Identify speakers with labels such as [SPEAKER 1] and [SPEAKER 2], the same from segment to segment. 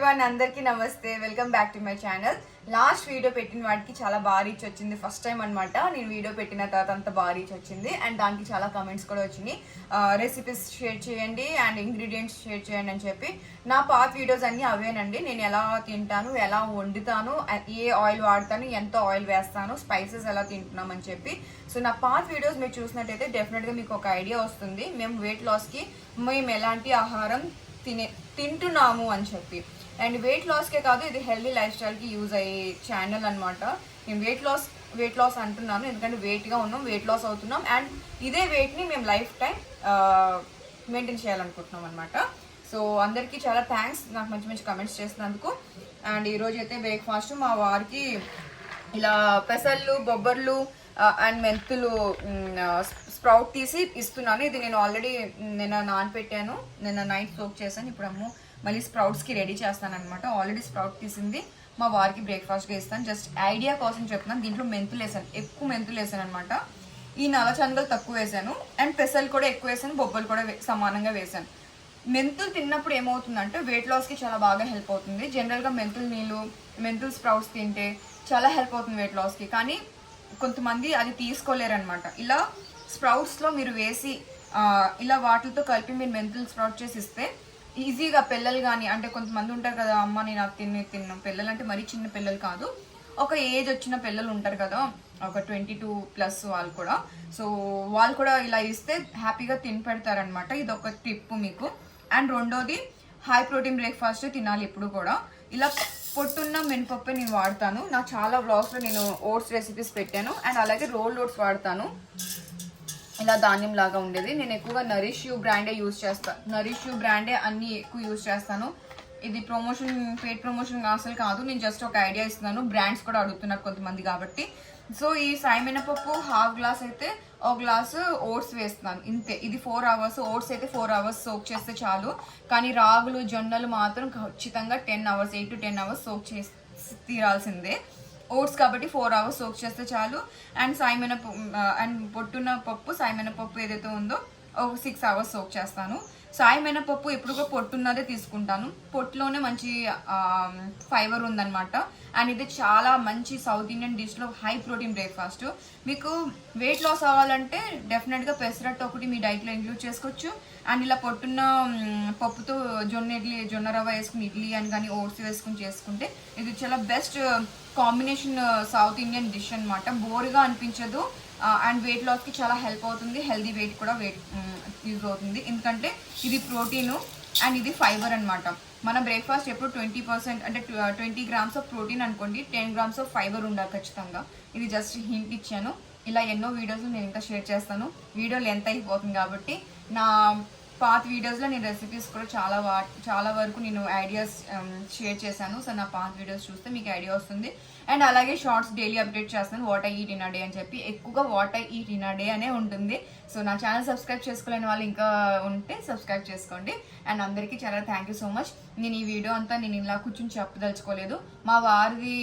[SPEAKER 1] Everyone అందరికీ నమస్తే. Welcome back to my channel last video పెట్టిన వాటికి చాలా బాగా రీచ్ వచ్చింది. ఫస్ట్ టైం అన్నమాట. నేను వీడియో పెట్టిన తర్వాత అంత బాగా రీచ్ వచ్చింది. అండ్ దానికి చాలా కమెంట్స్ కూడా వచ్చినాయి. Uh, రెసిపీస్ షేర్ చేయండి అండ్ ఇంగ్రీడియంట్స్ షేర్ చేయండి అని చెప్పి. నా పాత వీడియోస్ అన్నీ అవేనండి. నేను ఎలా తింటాను ఎలా వండుతాను ఏ ఆయిల్ వాడతాను ఎంత ఆయిల్ వేస్తాను స్పైసెస్ ఎలా తింటున్నామని చెప్పి. సో నా పాత వీడియోస్ మీరు చూసినట్టయితే డెఫినెట్గా మీకు ఒక ఐడియా వస్తుంది. మేము వెయిట్ లాస్కి మేము ఎలాంటి ఆహారం తినే తింటున్నాము అని చెప్పి. అండ్ వెయిట్ లాస్కే కాదు ఇది హెల్దీ లైఫ్ స్టైల్కి యూజ్ అయ్యే ఛానల్ అనమాట నేను వెయిట్ లాస్ వెయిట్ లాస్ అంటున్నాను ఎందుకంటే వెయిట్గా ఉన్నాం వెయిట్ లాస్ అవుతున్నాం. అండ్ ఇదే వెయిట్ని మేము లైఫ్ టైం మెయింటైన్ చేయాలనుకుంటున్నాం అనమాట సో అందరికీ చాలా థ్యాంక్స్ నాకు మంచి మంచి కమెంట్స్ చేసినందుకు. అండ్ ఈరోజు అయితే బ్రేక్ఫాస్ట్ మా వారికి ఇలా పెసళ్ళు బొబ్బర్లు అండ్ మెంతులు స్ప్రౌట్ తీసి ఇస్తున్నాను. ఇది నేను ఆల్రెడీ నిన్న నానపెట్టాను. నిన్న నైట్ సోక్ చేశాను. ఇప్పుడు అమ్ము మళ్ళీ స్ప్రౌట్స్కి రెడీ చేస్తాను అనమాట ఆల్రెడీ స్ప్రౌట్ తీసింది. మా వారికి బ్రేక్ఫాస్ట్గా ఇస్తాను. జస్ట్ ఐడియా కోసం చెప్తున్నాను. దీంట్లో మెంతులు వేసాను. ఎక్కువ మెంతులు వేసాను అనమాట ఈ నల్ల శనగలు తక్కువ వేసాను. అండ్ పెసలు కూడా ఎక్కువ వేసాను. బొబ్బలు కూడా సమానంగా వేసాను. మెంతులు తిన్నప్పుడు ఏమవుతుందంటే వెయిట్ లాస్కి చాలా బాగా హెల్ప్ అవుతుంది. జనరల్గా మెంతులు నీళ్ళు మెంతులు స్ప్రౌట్స్ తింటే చాలా హెల్ప్ అవుతుంది వెయిట్ లాస్కి కానీ కొంతమంది అది తీసుకోలేరు అనమాట ఇలా స్ప్రౌట్స్లో మీరు వేసి ఇలా వాటితో కలిపి మీరు మెంతులు స్ప్రౌట్ చేసి ఇస్తే ఈజీగా పిల్లలు కానీ అంటే కొంతమంది ఉంటారు కదా అమ్మ నేను అది తిన్న తిన్నాం. పిల్లలు అంటే మరీ చిన్న పిల్లలు కాదు. ఒక ఏజ్ వచ్చిన పిల్లలు ఉంటారు కదా ఒక ట్వంటీ టూ ప్లస్ వాళ్ళు కూడా. సో వాళ్ళు కూడా ఇలా ఇస్తే హ్యాపీగా తిని పెడతారనమాట ఇది ఒక టిప్ మీకు. అండ్ రెండోది హై ప్రోటీన్ బ్రేక్ఫాస్ట్ తినాలి ఇప్పుడు కూడా. ఇలా పొట్టున్న మినపప్పు నేను వాడతాను. నా చాలా వ్లాగ్స్లో నేను ఓట్స్ రెసిపీస్ పెట్టాను. అండ్ అలాగే రోల్ ఓట్స్ వాడతాను. ఇలా ధాన్యం లాగా ఉండేది. నేను ఎక్కువగా నరిష్ యూ బ్రాండే యూజ్ చేస్తాను నరిష్ యూ బ్రాండే అన్ని ఎక్కువ యూజ్ చేస్తాను. ఇది ప్రమోషన్ పేడ్ ప్రమోషన్ అసలు కాదు. నేను జస్ట్ ఒక ఐడియా ఇస్తున్నాను. బ్రాండ్స్ కూడా అడుగుతున్నారు కొంతమంది కాబట్టి. సో ఈ సాయి మినపప్పు హాఫ్ గ్లాస్ అయితే ఒక గ్లాస్ ఓట్స్ వేస్తున్నాను. ఇంతే. ఇది ఫోర్ అవర్స్ ఓట్స్ అయితే ఫోర్ అవర్స్ సోక్ చేస్తే చాలు. కానీ రాగులు జొన్నలు మాత్రం ఖచ్చితంగా ten hours eight to ten hours soak చేసి తీరాల్సిందే. ఓట్స్ కాబట్టి ఫోర్ అవర్స్ సోక్ చేస్తే చాలు. అండ్ సాయమైన అండ్ పొట్టున్న పప్పు సాయిమైన పప్పు ఏదైతే ఉందో ఒక సిక్స్ అవర్స్ సోక్ చేస్తాను. సాయిమైన పప్పు ఎప్పుడు కూడా పొట్టున్నదే తీసుకుంటాను. పొట్టులోనే మంచి ఫైబర్ ఉందన్నమాట. అండ్ ఇది చాలా మంచి సౌత్ ఇండియన్ డిష్లో హై ప్రోటీన్ బ్రేక్ఫాస్ట్ మీకు వెయిట్ లాస్ అవ్వాలంటే డెఫినెట్గా పెసరట్టు ఒకటి మీ డైట్లో ఇంక్లూడ్ చేసుకోవచ్చు. అండ్ ఇలా పొట్టున్న పప్పుతో జొన్న ఇడ్లీ జొన్న రవ్వ వేసుకుని ఇడ్లీ అని కానీ ఓట్స్ వేసుకుని చేసుకుంటే ఇది చాలా best combination south Indian dish అనమాట బోర్గా అనిపించదు. అండ్ వెయిట్ లాస్కి చాలా హెల్ప్ అవుతుంది. హెల్దీ వెయిట్ కూడా వెయిట్ యూజ్ అవుతుంది. ఎందుకంటే ఇది ప్రోటీను అండ్ ఇది ఫైబర్ అనమాట మన బ్రేక్ఫాస్ట్ ఎప్పుడు ట్వంటీ పర్సెంట్ అంటే ట్వంటీ గ్రామ్స్ ఆఫ్ ప్రోటీన్ అనుకోండి టెన్ గ్రామ్స్ ఆఫ్ ఫైబర్ ఉండాలి ఖచ్చితంగా. ఇది జస్ట్ హింట్ ఇచ్చాను. ఇలా ఎన్నో వీడియోస్ నేను ఇంకా షేర్ చేస్తాను. వీడియో లెంత్ అయిపోతుంది కాబట్టి నా పాత వీడియోస్లో నేను రెసిపీస్ కూడా చాలా వా చాలా వరకు నేను ఐడియాస్ షేర్ um, చేశాను. సో నా పాత వీడియోస్ చూస్తే మీకు ఐడియా వస్తుంది. అండ్ అలాగే షార్ట్స్ డైలీ అప్డేట్ చేస్తాను. What I eat in day అని చెప్పి. ఎక్కువగా what I eat in day అనే ఉంటుంది. సో నా ఛానల్ సబ్స్క్రైబ్ చేసుకోలేని వాళ్ళు ఇంకా ఉంటే సబ్స్క్రైబ్ చేసుకోండి. అండ్ అందరికీ చాలా థ్యాంక్ యూ సో మచ్. నేను ఈ వీడియో అంతా నేను ఇలా కూర్చొని చెప్పదలుచుకోలేదు. మా వారిది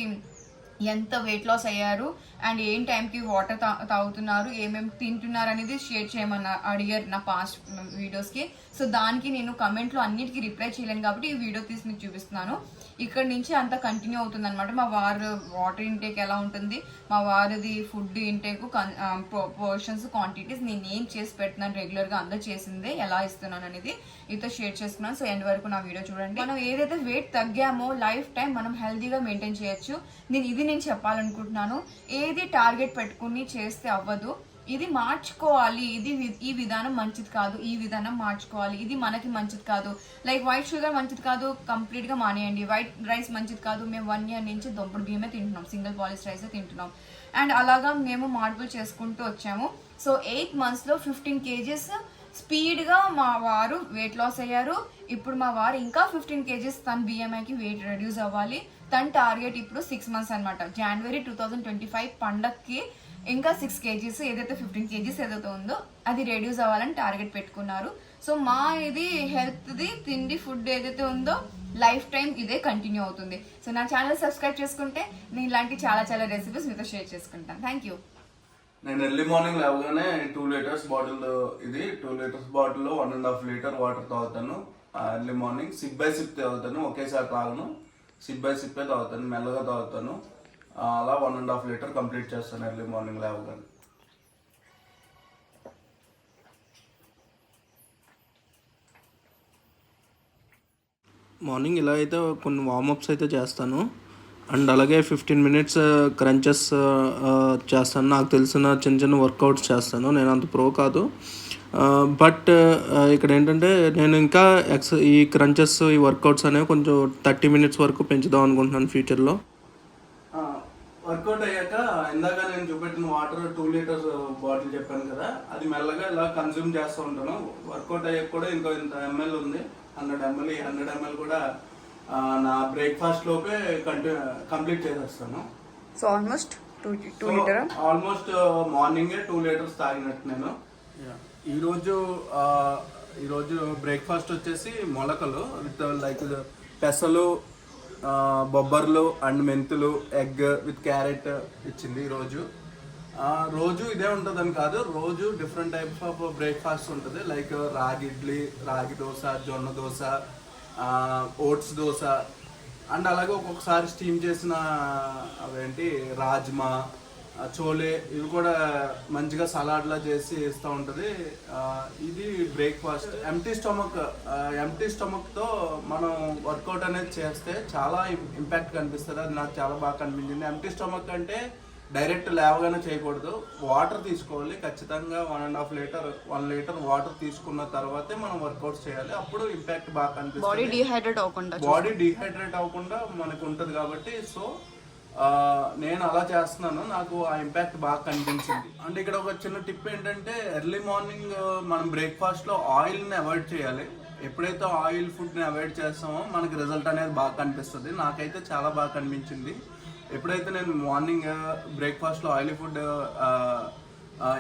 [SPEAKER 1] ఎంత వెయిట్ లాస్ అయ్యారు అండ్ ఏం టైంకి వాటర్ తా తాగుతున్నారు ఏమేమి తింటున్నారు అనేది షేర్ చేయమన్న అడిగారు నా పాస్ట్ వీడియోస్కి సో దానికి నేను కమెంట్లో అన్నిటికీ రిప్లై చేయలేను కాబట్టి ఈ వీడియో తీసి మీకు చూపిస్తున్నాను. ఇక్కడ నుంచి అంత కంటిన్యూ అవుతుంది అనమాట మా వారు వాటర్ ఇంటేక్ ఎలా ఉంటుంది? మా వారిది ఫుడ్ ఇంటేక్ పోర్షన్స్ క్వాంటిటీస్ నేను ఏం చేసి పెడుతున్నాను రెగ్యులర్గా అందరూ చేసిందే ఎలా ఇస్తున్నాను అనేది ఇతో షేర్ చేసుకున్నాను. సో ఎండ్ వరకు నా వీడియో చూడండి. మనం ఏదైతే వెయిట్ తగ్గామో లైఫ్ టైం మనం హెల్తీగా మెయింటైన్ చేయొచ్చు. నేను ఇది నేను చెప్పాలనుకుంటున్నాను. ఏది టార్గెట్ పెట్టుకుని చేస్తే అవ్వదు. ఇది మార్చుకోవాలి. ఇది ఈ విధానం మంచిది కాదు. ఈ విధానం మార్చుకోవాలి. ఇది మనకి మంచిది కాదు. లైక్ వైట్ షుగర్ మంచిది కాదు కంప్లీట్గా మానేయండి. వైట్ రైస్ మంచిది కాదు. మేము వన్ ఇయర్ నుంచి దొంపడు బియ్యమే తింటున్నాం. సింగిల్ పాలిష్ రైసే తింటున్నాం. అండ్ అలాగా మేము మార్పులు చేసుకుంటూ వచ్చాము. సో ఎయిట్ మంత్స్లో ఫిఫ్టీన్ కేజెస్ స్పీడ్గా మా వారు వెయిట్ లాస్ అయ్యారు. ఇప్పుడు మా వారు ఇంకా ఫిఫ్టీన్ కేజెస్ తన బిఎంఐకి వెయిట్ రెడ్యూస్ అవ్వాలి. తన టార్గెట్ ఇప్పుడు సిక్స్ మంత్స్ అనమాట జనవరి టూ థౌజండ్ ట్వంటీ ఫైవ్ పండక్కి ఇంకా సిక్స్ కేజీస్ ఏదైతే ఫిఫ్టీన్ కేజీస్ ఏదైతే ఉందో అది రెడ్యూస్ అవ్వాలని టార్గెట్ పెట్టుకున్నారు. సో మా ఇది హెల్త్ది తిండి ఫుడ్ ఏదైతే ఉందో లైఫ్ టైం ఇదే కంటిన్యూ అవుతుంది. సో నా ఛానల్ సబ్స్క్రైబ్ చేసుకుంటే నేను ఇలాంటి చాలా చాలా రెసిపీస్ మీతో షేర్ చేసుకుంటాను. థ్యాంక్ యూ
[SPEAKER 2] నేను ఎర్లీ మార్నింగ్ లేవగానే టూ లీటర్స్ బాటిల్ ఇది టూ లీటర్స్ బాటిల్లో one and half litre water తాగుతాను.
[SPEAKER 3] Early morning sip by sip తాగుతాను ఒకేసారి తాగను. సిప్ బై సిప్పే తాగుతాను మెల్లగా తాగుతాను. అలా one and half litre complete చేస్తాను ఎర్లీ మార్నింగ్ లేవగానే.
[SPEAKER 4] మార్నింగ్ ఇలా అయితే కొన్ని వార్మప్స్ అయితే చేస్తాను. అండ్ అలాగే ఫిఫ్టీన్ మినిట్స్ క్రంచెస్ చేస్తాను. నాకు తెలిసిన చిన్న చిన్న వర్కౌట్స్ చేస్తాను. నేను అంత ప్రో కాదు. Uh, బట్ uh, uh, ఇక్కడ ఏంటంటే నేను ఇంకా ఎక్స్ ఈ క్రంచెస్ ఈ వర్కౌట్స్ అనేవి కొంచెం థర్టీ మినిట్స్ వరకు పెంచుదాం అనుకుంటున్నాను ఫ్యూచర్లో
[SPEAKER 3] వర్కౌట్ అయ్యాక ఇందాక నేను చూపెట్టిన వాటర్ టూ లీటర్స్ బాటిల్ చెప్పాను కదా అది మెల్లగా ఇలా కన్జ్యూమ్ చేస్తూ ఉంటాను. వర్కౌట్ అయ్యాక కూడా ఇంకో ఇంత ఎంఎల్ ఉంది హండ్రెడ్ ఎంఎల్ ఈ హండ్రెడ్ ఎంఎల్ కూడా నా బ్రేక్ఫాస్ట్ లోపే కంటిన్యూ కంప్లీట్ చేసేస్తాను.
[SPEAKER 1] So almost two two litre
[SPEAKER 3] almost మార్నింగే టూ లీటర్స్ తాగినట్టు నేను. ఈరోజు ఆ, ఈరోజు బ్రేక్ఫాస్ట్ వచ్చేసి మొలకలు విత్ లైక్ పెసలు బొబ్బర్లు అండ్ మెంతులు ఎగ్ విత్ క్యారెట్ ఇచ్చింది ఈరోజు. రోజు ఇదే ఉంటుందని కాదు రోజు డిఫరెంట్ టైప్స్ ఆఫ్ బ్రేక్ఫాస్ట్ ఉంటుంది. లైక్ రాగి ఇడ్లీ రాగి దోశ జొన్న దోశ ఓట్స్ దోశ. అండ్ అలాగే ఒక్కొక్కసారి స్టీమ్ చేసిన అవేంటి రాజ్మా చోలే ఇవి కూడా మంచిగా సలాడ్లా చేసి ఇస్తూ ఉంటుంది. ఇది బ్రేక్ఫాస్ట్. ఎంటీ స్టమక్ ఎంటీ స్టమక్తో మనం వర్కౌట్ అనేది చేస్తే చాలా ఇంపాక్ట్ కనిపిస్తుంది. అది నాకు చాలా బాగా కనిపించింది. ఎంటీ స్టమక్ అంటే డైరెక్ట్ లేవగానే చేయకూడదు. వాటర్ తీసుకోవాలి. ఖచ్చితంగా one and half litre one litre water తీసుకున్న తర్వాతే మనం వర్కౌట్ చేయాలి. అప్పుడు ఇంపాక్ట్ బాగా
[SPEAKER 1] బాడీ
[SPEAKER 3] కనిపిస్తుంది
[SPEAKER 1] డిహైడ్రేట్ అవ్వకుండా
[SPEAKER 3] బాడీ డిహైడ్రేట్ అవ్వకుండా మనకు ఉంటుంది కాబట్టి సో నేను అలా చేస్తున్నాను. నాకు ఆ ఇంపాక్ట్ బాగా కనిపించింది. అంటే ఇక్కడ ఒక చిన్న టిప్ ఏంటంటే ఎర్లీ మార్నింగ్ మనం బ్రేక్ఫాస్ట్లో ఆయిల్ని అవాయిడ్ చేయాలి. ఎప్పుడైతే ఆయిల్ ఫుడ్ని అవాయిడ్ చేస్తామో మనకి రిజల్ట్ అనేది బాగా కనిపిస్తుంది. నాకైతే చాలా బాగా కనిపించింది. ఎప్పుడైతే నేను మార్నింగ్ బ్రేక్ఫాస్ట్లో ఆయిలీ ఫుడ్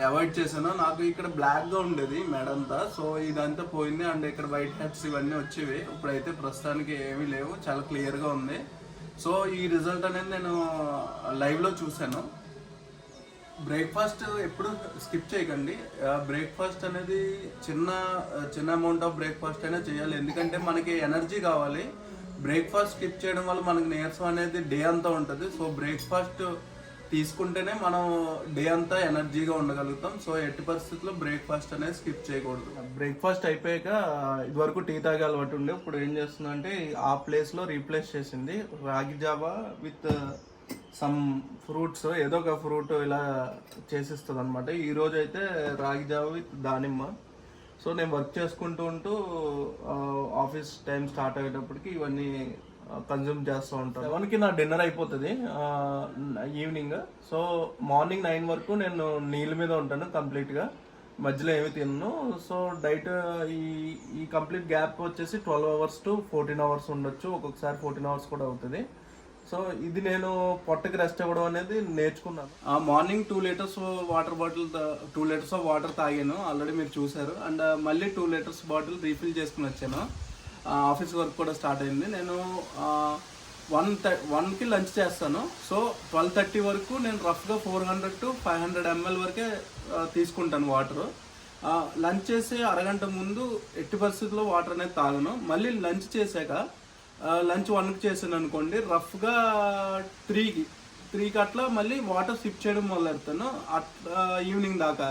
[SPEAKER 3] అవాయిడ్ చేశానో నాకు ఇక్కడ బ్లాక్గా ఉండేది మెడంతా. సో ఇదంతా పోయింది. అండ్ ఇక్కడ వైట్ హెడ్స్ ఇవన్నీ వచ్చేవి. ఇప్పుడైతే ప్రస్తుతానికి ఏమీ లేవు. చాలా క్లియర్గా ఉంది. సో ఈ రిజల్ట్ అనేది నేను లైవ్లో చూశాను. బ్రేక్ఫాస్ట్ ఎప్పుడు స్కిప్ చేయకండి. బ్రేక్ఫాస్ట్ అనేది చిన్న చిన్న అమౌంట్ ఆఫ్ బ్రేక్ఫాస్ట్ అయినా చేయాలి. ఎందుకంటే మనకి ఎనర్జీ కావాలి. బ్రేక్ఫాస్ట్ స్కిప్ చేయడం వల్ల మనకి నీరసం అనేది డే అంతా ఉంటుంది. సో బ్రేక్ఫాస్ట్ తీసుకుంటేనే మనం డే అంతా ఎనర్జీగా ఉండగలుగుతాం. సో ఎట్టి పరిస్థితుల్లో బ్రేక్ఫాస్ట్ అనేది స్కిప్ చేయకూడదు. బ్రేక్ఫాస్ట్ అయిపోయాక ఇదివరకు టీ తాగే అలవాటు ఉండే ఇప్పుడు ఏం చేస్తుంది అంటే ఆ ప్లేస్లో రీప్లేస్ చేసింది. రాగి జావా విత్ సమ్ ఫ్రూట్స్ ఏదో ఒక ఫ్రూట్ ఇలా చేసిస్తుంది అనమాట ఈ రోజు అయితే రాగి జావ విత్ దానిమ్మ. సో నేను వర్క్ చేసుకుంటూ ఉంటూ ఆఫీస్ టైం స్టార్ట్ అయ్యేటప్పటికి ఇవన్నీ కన్జ్యూమ్ చేస్తూ ఉంటాను. సెవెన్కి నా డిన్నర్ అయిపోతుంది. ఈవినింగ్. సో మార్నింగ్ నైన్ వరకు నేను నీళ్ళ మీద ఉంటాను కంప్లీట్గా. మధ్యలో ఏమి తిన్ను. సో డైట్ ఈ ఈ కంప్లీట్ గ్యాప్ వచ్చేసి twelve hours to fourteen hours ఉండొచ్చు. ఒక్కొక్కసారి ఫోర్టీన్ అవర్స్ కూడా అవుతుంది. సో ఇది నేను పొట్టకి రెస్ట్ ఇవ్వడం అనేది నేర్చుకున్నాను. Morning two litres water bottle two litres of water తాగాను. ఆల్రెడీ మీరు చూసారు అండ్ మళ్ళీ టూ లీటర్స్ బాటిల్ రీఫిల్ చేసుకుని వచ్చాను. ఆఫీస్ వర్క్ కూడా స్టార్ట్ అయింది. నేను వన్ వన్కి లంచ్ చేస్తాను. సో ట్వెల్వ్ థర్టీ వరకు నేను రఫ్గా four hundred to five hundred ML వరకే తీసుకుంటాను వాటర్. లంచ్ చేసే అరగంట ముందు ఎట్టి పరిస్థితుల్లో వాటర్ అనేది తాగను. మళ్ళీ లంచ్ చేశాక లంచ్ వన్కి చేశాను అనుకోండి రఫ్గా త్రీకి త్రీకి అట్లా మళ్ళీ వాటర్ సిప్ చేయడం మొదలెడతాను. అట్లా ఈవినింగ్ దాకా.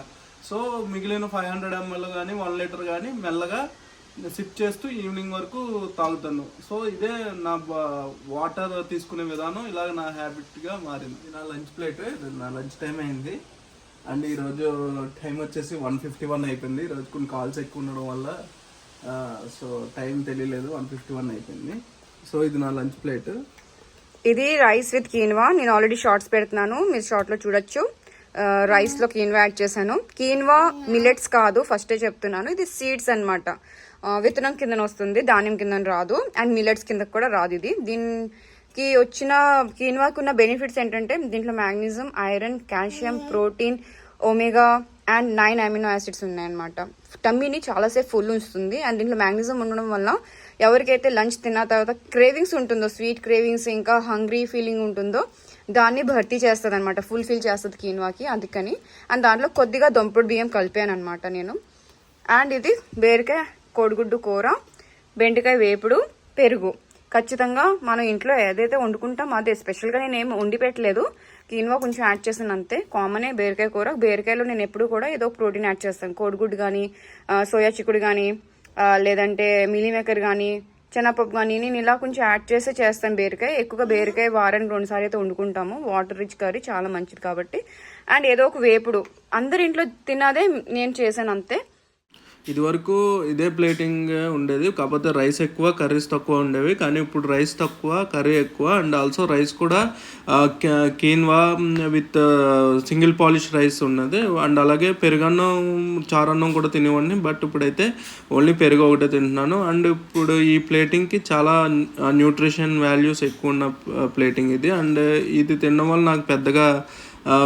[SPEAKER 3] సో మిగిలిన ఫైవ్ హండ్రెడ్ ఎంఎల్ కానీ వన్ లీటర్ కానీ మెల్లగా సిప్ చేస్తూ ఈవినింగ్ వరకు తాగుతాను. సో ఇదే నా వాటర్ తీసుకునే విధానం ఇలాగ నా హ్యాబిట్గా మారింది. నా లంచ్ ప్లేట్ ఇది నా లంచ్ టైం అయింది. అండ్ ఈరోజు టైం వచ్చేసి వన్ ఫిఫ్టీ వన్ అయిపోయింది. ఈరోజు కొన్ని కాల్స్ ఎక్కువ ఉండడం వల్ల సో టైం తెలియలేదు. వన్ ఫిఫ్టీ వన్ అయిపోయింది. సో ఇది నా లంచ్ ప్లేట్.
[SPEAKER 1] ఇది రైస్ విత్ కీన్వా. నేను ఆల్రెడీ షార్ట్స్ పెడుతున్నాను. మీరు షార్ట్లో చూడొచ్చు. రైస్లో కీన్వా యాడ్ చేశాను. కీన్వా మిలెట్స్ కాదు. ఫస్టే చెప్తున్నాను. ఇది సీడ్స్ అనమాట విత్తనం కిందన వస్తుంది ధాన్యం కింద రాదు అండ్ మిలెట్స్ కింద కూడా రాదు ఇది. దీనికి వచ్చిన కీన్వాకు ఉన్న బెనిఫిట్స్ ఏంటంటే దీంట్లో magnesium iron calcium protein omega and nine amino acids ఉన్నాయన్నమాట. టమ్మీని చాలాసేపు ఫుల్ ఉంచుతుంది అండ్ దీంట్లో మ్యాగ్నిజం ఉండడం వల్ల ఎవరికైతే లంచ్ తిన్న తర్వాత క్రేవింగ్స్ ఉంటుందో స్వీట్ క్రేవింగ్స్ ఇంకా హంగ్రీ ఫీలింగ్ ఉంటుందో దాన్ని భర్తీ చేస్తుంది అనమాట ఫుల్ఫిల్ చేస్తుంది కీన్వాకి అందుకని. అండ్ దాంట్లో కొద్దిగా దొంపుడు బియ్యం కలిపాను అనమాట నేను. అండ్ ఇది బేరికాయ కోడిగుడ్డు కూర బెండకాయ వేపుడు పెరుగు. ఖచ్చితంగా మనం ఇంట్లో ఏదైతే వండుకుంటామో అదే. స్పెషల్గా నేను ఏమి వండి పెట్టలేదు. కీన్వా కొంచెం యాడ్ చేసాను అంతే. కామనే బీరకాయ కూర. బీరకాయలో నేను ఎప్పుడు కూడా ఏదో ప్రోటీన్ యాడ్ చేస్తాను. కోడిగుడ్డు కానీ సోయా చిక్కుడు కానీ లేదంటే మిలీ మేకర్ కానీ శనగపప్పు కానీ నేను ఇలా కొంచెం యాడ్ చేసే చేస్తాను బీరకాయ. ఎక్కువగా బీరకాయ వారానికి రెండుసార్లు అయితే వండుకుంటాము. వాటర్ రిచ్ కర్రీ చాలా మంచిది కాబట్టి. అండ్ ఏదో ఒక వేపుడు. అందరి ఇంట్లో తిన్నదే నేను చేశాను అంతే.
[SPEAKER 3] ఇదివరకు ఇదే ప్లేటింగ్ ఉండేది కాకపోతే రైస్ ఎక్కువ కర్రీస్ తక్కువ ఉండేవి. కానీ ఇప్పుడు రైస్ తక్కువ కర్రీ ఎక్కువ. అండ్ ఆల్సో రైస్ కూడా quinoa with single polish rice ఉన్నది. అండ్ అలాగే పెరుగన్నం చారన్నం కూడా తినేవాడిని. బట్ ఇప్పుడైతే ఓన్లీ పెరుగు ఒకటే తింటున్నాను. అండ్ ఇప్పుడు ఈ ప్లేటింగ్కి చాలా న్యూట్రిషన్ వాల్యూస్ ఎక్కువ ఉన్న ప్లేటింగ్ ఇది. అండ్ ఇది తినడం వల్ల నాకు పెద్దగా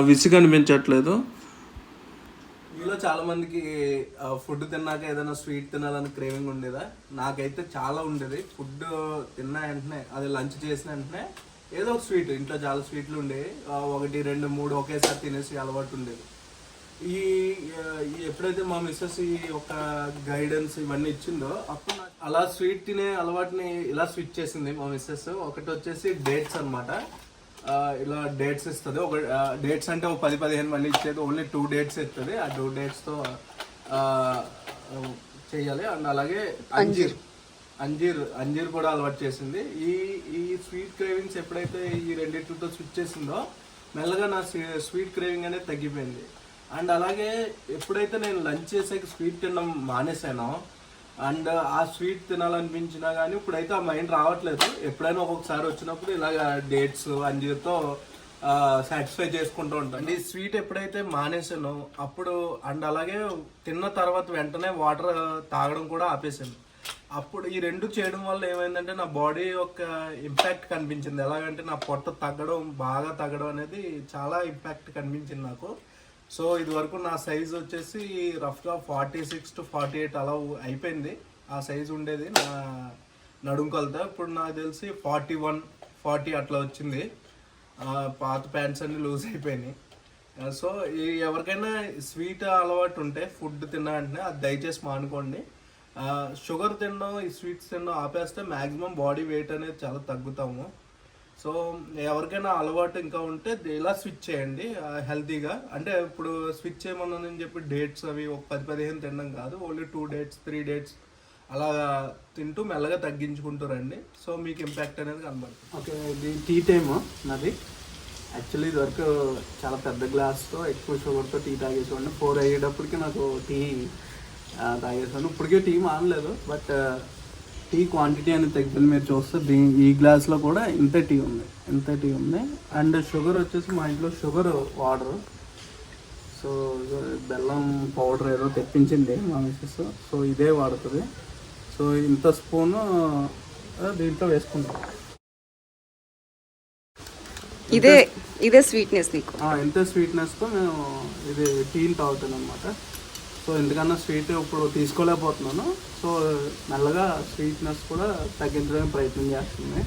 [SPEAKER 3] విసుగు అనిపించట్లేదు మీలో చాలా మందికి ఫుడ్ తిన్నాక ఏదైనా స్వీట్ తినాలని క్రేవింగ్ ఉండేదా? నాకైతే చాలా ఉండేది. ఫుడ్ తిన్న వెంటనే అది లంచ్ చేసిన వెంటనే ఏదో ఒక స్వీట్ ఇంట్లో చాలా స్వీట్లు ఉండేవి. ఒకటి రెండు మూడు ఒకేసారి తినేసి అలవాటు ఉండేది. ఈ ఎప్పుడైతే మా మిస్సెస్ ఈ ఒక గైడెన్స్ ఇవన్నీ ఇచ్చిందో అప్పుడు అలా స్వీట్ తినే అలవాటుని ఇలా స్విచ్ చేసింది మా మిస్సెస్ ఒకటి వచ్చేసి డేట్స్ అన్నమాట. ఇలా డేట్స్ ఇస్తుంది. ఒక డేట్స్ అంటే ఒక పది పదిహేను మళ్ళీ ఇచ్చేది. ఓన్లీ టూ డేట్స్ ఇస్తుంది. ఆ టూ డేట్స్తో చేయాలి. అండ్ అలాగే అంజీర్. అంజీర్ అంజీర్ కూడా అలవాటు చేసింది. ఈ ఈ స్వీట్ క్రేవింగ్స్ ఎప్పుడైతే ఈ రెండింటితో స్విచ్ చేసిందో మెల్లగా నా స్వీట్ క్రేవింగ్ అనేది తగ్గిపోయింది. అండ్ అలాగే ఎప్పుడైతే నేను లంచ్ చేసాక స్వీట్ తినడం మానేసానో అండ్ ఆ స్వీట్ తినాలనిపించినా కానీ ఇప్పుడైతే ఆ మైండ్ రావట్లేదు. ఎప్పుడైనా ఒక్కొక్కసారి వచ్చినప్పుడు ఇలాగ డేట్స్ అంజీర్తో సాటిస్ఫై చేసుకుంటూ ఉంటాను ఈ స్వీట్ ఎప్పుడైతే మానేసానో అప్పుడు అండ్ అలాగే తిన్న తర్వాత వెంటనే వాటర్ తాగడం కూడా ఆపేసాను. అప్పుడు ఈ రెండు చేయడం వల్ల ఏమైందంటే నా బాడీ యొక్క ఇంపాక్ట్ కనిపించింది. ఎలాగంటే నా పొట్ట తగ్గడం బాగా తగ్గడం అనేది చాలా ఇంపాక్ట్ కనిపించింది నాకు. సో ఇది వరకు నా సైజ్ వచ్చేసి రఫ్గా forty six to forty eight అలా అయిపోయింది. ఆ సైజ్ ఉండేది నా నడుము కొలత. ఇప్పుడు నాకు తెలిసి ఫార్టీ వన్ ఫార్టీ అట్లా వచ్చింది. పాత ప్యాంట్స్ అన్ని లూజ్ అయిపోయినాయి. సో ఎవరికైనా స్వీట్ అలవాటు ఉంటే ఫుడ్ తిన్నా అంటే అది దయచేసి మానుకోండి. షుగర్ తినడం ఈ స్వీట్స్ తినడం ఆపేస్తే మ్యాక్సిమం బాడీ వెయిట్ అనేది చాలా తగ్గుతాము. సో ఎవరికైనా అలవాటు ఇంకా ఉంటే ఇలా స్విచ్ చేయండి హెల్తీగా. అంటే ఇప్పుడు స్విచ్ చేయమన్నానని చెప్పి డేట్స్ అవి ఒక పది పదిహేను తినడం కాదు. Only two dates three dates అలా తింటూ మెల్లగా తగ్గించుకుంటూ రండి. సో మీకు ఇంపాక్ట్ అనేది కనబడుతుంది. ఓకే ఇది టీ టైమ్ నాది. యాక్చువల్లీ ఇది వరకు చాలా పెద్ద గ్లాస్తో ఎక్కువ షుగర్తో టీ తాగేసేవాడిని. ఫోర్ అయ్యేటప్పటికి నాకు టీ తాగేసాను ఇప్పటికే టీ మానలేదు బట్ టీ క్వాంటిటీ అనేది తగ్గింది. మీరు చూస్తే దీ ఈ గ్లాస్లో కూడా ఇంత టీ ఉంది. ఇంత టీ ఉంది. అండ్ షుగర్ వచ్చేసి మా ఇంట్లో షుగర్ వాడరు. సో బెల్లం పౌడర్ ఏదో తెప్పించింది మా మిస్సెస్ సో ఇదే వాడుతుంది. సో ఇంత స్పూను దీంట్లో వేసుకుంటాం.
[SPEAKER 1] ఇదే ఇదే స్వీట్నెస్ నీకు?
[SPEAKER 3] ఇంత స్వీట్నెస్తో మేము ఇది టీని తాగుతాను అనమాట సో ఎందుకన్నా స్వీట్ ఇప్పుడు తీసుకోలేకపోతున్నాను. సో మెల్లగా స్వీట్నెస్ కూడా తగ్గించడానికి ప్రయత్నం చేస్తుంది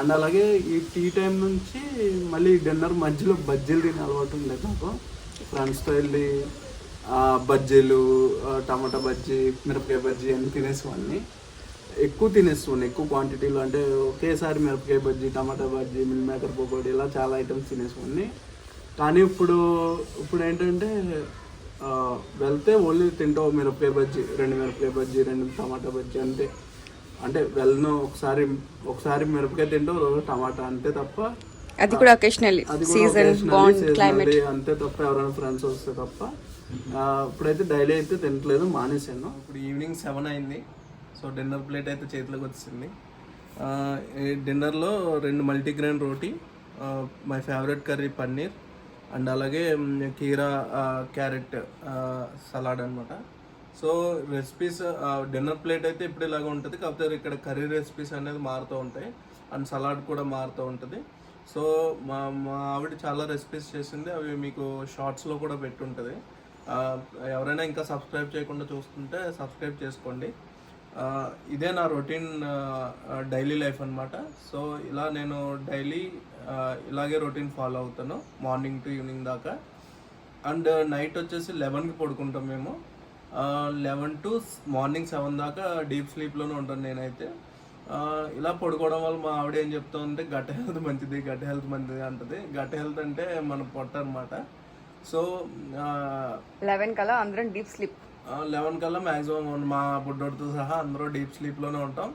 [SPEAKER 3] అండ్ అలాగే ఈ టీ టైం నుంచి మళ్ళీ డిన్నర్ మధ్యలో బజ్జీలు తిని అలవాటు ఉండేది నాకు. ఫ్రెండ్స్తో వెళ్ళి బజ్జీలు టమాటా బజ్జీ మిరపకాయ బజ్జీ అన్ని తినేసేవాడిని. ఎక్కువ తినేస్తుండే ఎక్కువ క్వాంటిటీలో అంటే ఒకేసారి మిరపకాయ బజ్జీ టమాటా బజ్జీ మిల్ మేకర్ పకోడీ ఇలా చాలా ఐటమ్స్ తినేసేవాడిని. కానీ ఇప్పుడు ఇప్పుడు ఏంటంటే వెళ్తే ఓన్లీ తింటావు మిరపకాయ బజ్జీ రెండు మిరపకాయ బజ్జీ రెండు టమాటా బజ్జీ అంతే. అంటే వెళ్ళను ఒకసారి ఒకసారి మిరపకాయ తింటావు రోజు టమాటా అంతే తప్ప
[SPEAKER 1] అది కూడా
[SPEAKER 3] కూడా
[SPEAKER 1] సీజన్ బాండ్ క్లైమేట్
[SPEAKER 3] అంతే తప్ప ఎవరైనా ఫ్రెండ్స్ వస్తే తప్ప. ఆ, ఇప్పుడైతే డైలీ అయితే తినట్లేదు మానేశాను. ఇప్పుడు ఈవినింగ్ సెవెన్ అయింది. సో డిన్నర్ ప్లేట్ అయితే చేతిలోకి వచ్చింది డిన్నర్లో రెండు multigrain roti my favourite curry paneer and అలాగే కీరా క్యారెట్ సలాడ్ అనమాట సో రెసిపీస్ డిన్నర్ ప్లేట్ అయితే ఇప్పుడు ఇలాగ ఉంటుంది. కాకపోతే ఇక్కడ కర్రీ రెసిపీస్ అనేది మారుతూ ఉంటాయి. అండ్ సలాడ్ కూడా మారుతూ ఉంటుంది. సో మా మా ఆవిడ చాలా రెసిపీస్ చేసింది. అవి మీకు షార్ట్స్లో కూడా పెట్టుంటుంది. ఎవరైనా ఇంకా సబ్స్క్రైబ్ చేయకుండా చూస్తుంటే సబ్స్క్రైబ్ చేసుకోండి. ఇదే నా రొటీన్ డైలీ లైఫ్ అనమాట సో ఇలా నేను డైలీ ఇలాగే రొటీన్ ఫాలో అవుతాను మార్నింగ్ టు ఈవినింగ్ దాకా. అండ్ నైట్ వచ్చేసి లెవెన్కి పడుకుంటాం మేము. లెవెన్ టు మార్నింగ్ సెవెన్ దాకా డీప్ స్లీప్లోనే ఉంటాను నేనైతే. ఇలా పడుకోవడం వల్ల మా ఆవిడ ఏం చెప్తుందంటే గట్ హెల్త్ మంచిది గట్ హెల్త్ మంచిది అంటది. గట్ హెల్త్ అంటే మన పొట్ట అనమాట సో
[SPEAKER 1] లెవెన్ కల్లా అందరం డీప్ స్లీప్.
[SPEAKER 3] లెవెన్ కల్లా మ్యాక్సిమం మా బుడ్డోడితో సహా అందరూ డీప్ స్లీప్లోనే ఉంటాం.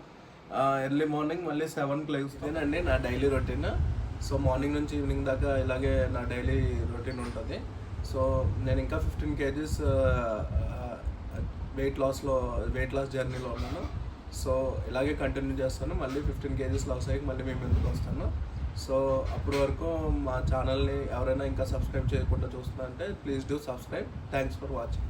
[SPEAKER 3] ఎర్లీ మార్నింగ్ మళ్ళీ సెవెన్కి లేస్తానండి నా డైలీ రొటీన్. సో మార్నింగ్ నుంచి ఈవినింగ్ దాకా ఇలాగే నా డైలీ రొటీన్ ఉంటుంది. సో నేను ఇంకా ఫిఫ్టీన్ కేజీస్ వెయిట్ లాస్లో వెయిట్ లాస్ జర్నీలో ఉన్నాను. సో ఇలాగే కంటిన్యూ చేస్తాను. మళ్ళీ ఫిఫ్టీన్ కేజీస్ లాస్ అయ్యి మళ్ళీ మేము ముందుకు వస్తాను. సో అప్పటి వరకు మా ఛానల్ని ఎవరైనా ఇంకా సబ్స్క్రైబ్ చేయకుండా చూస్తున్నారంటే please do subscribe. Thanks for watching.